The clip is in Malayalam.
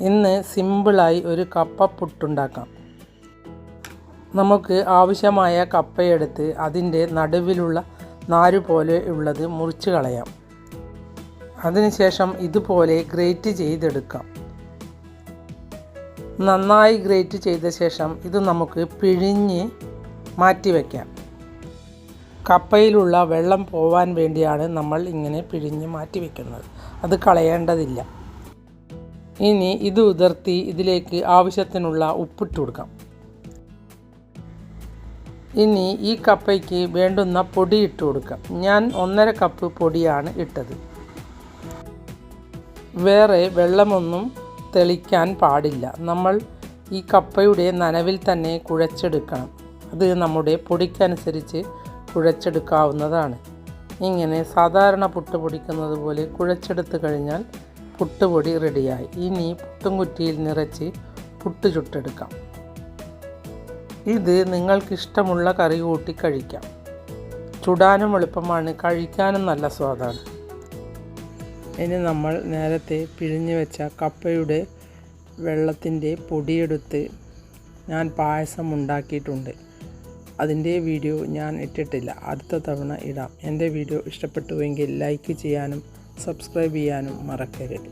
ഇന്ന് സിമ്പിളായി ഒരു കപ്പ പുട്ടുണ്ടാക്കാം. നമുക്ക് ആവശ്യമായ കപ്പയെടുത്ത് അതിന്റെ നടുവിലുള്ള നാരു പോലെ ഉള്ളത് മുറിച്ച് കളയാം. അതിനുശേഷം ഇതുപോലെ ഗ്രേറ്റ് ചെയ്തെടുക്കാം. നന്നായി ഗ്രേറ്റ് ചെയ്ത ശേഷം ഇത് നമുക്ക് പിഴിഞ്ഞ് മാറ്റി വയ്ക്കാം കപ്പയിലുള്ള വെള്ളം പോവാൻ വേണ്ടിയാണ് നമ്മൾ ഇങ്ങനെ പിഴിഞ്ഞ് മാറ്റി വയ്ക്കുന്നത് അത് കളയേണ്ടതില്ല. ഇനി ഇത് ഉതിർത്തി ഇതിലേക്ക് ആവശ്യത്തിനുള്ള ഉപ്പിട്ട് കൊടുക്കാം. ഇനി ഈ കപ്പയ്ക്ക് വേണ്ടുന്ന പൊടി ഇട്ട് കൊടുക്കാം. ഞാൻ ഒന്നര കപ്പ് പൊടിയാണ് ഇട്ടത്. വേറെ വെള്ളമൊന്നും തെളിക്കാൻ പാടില്ല. നമ്മൾ ഈ കപ്പയുടെ നനവിൽ തന്നെ കുഴച്ചെടുക്കണം. അത് നമ്മുടെ പൊടിക്കനുസരിച്ച് കുഴച്ചെടുക്കാവുന്നതാണ്. ഇങ്ങനെ സാധാരണ പുട്ട് പൊടിക്കുന്നത് പോലെ കുഴച്ചെടുത്ത് കഴിഞ്ഞാൽ പുട്ടുപൊടി റെഡിയായി. ഇനി പുട്ടും കുറ്റിയിൽ നിറച്ച് പുട്ട് ചുട്ടെടുക്കാം. ഇത് നിങ്ങൾക്കിഷ്ടമുള്ള കറി കൂട്ടി കഴിക്കാം. ചുടാനും എളുപ്പമാണ് കഴിക്കാനും നല്ല സ്വാദാണ്. ഇനി നമ്മൾ നേരത്തെ പിഴിഞ്ഞു വെച്ച കപ്പയുടെ വെള്ളത്തിന്റെ പൊടിയെടുത്ത് ഞാൻ പായസം ഉണ്ടാക്കിയിട്ടുണ്ട്. അതിന്റെ വീഡിയോ ഞാൻ ഇട്ടിട്ടില്ല. അടുത്ത തവണ ഇടാം. എന്റെ വീഡിയോ ഇഷ്ടപ്പെട്ടുവെങ്കിൽ ലൈക്ക് ചെയ്യാനും സബ്സ്ക്രൈബ് ചെയ്യാനും മറക്കരുത്.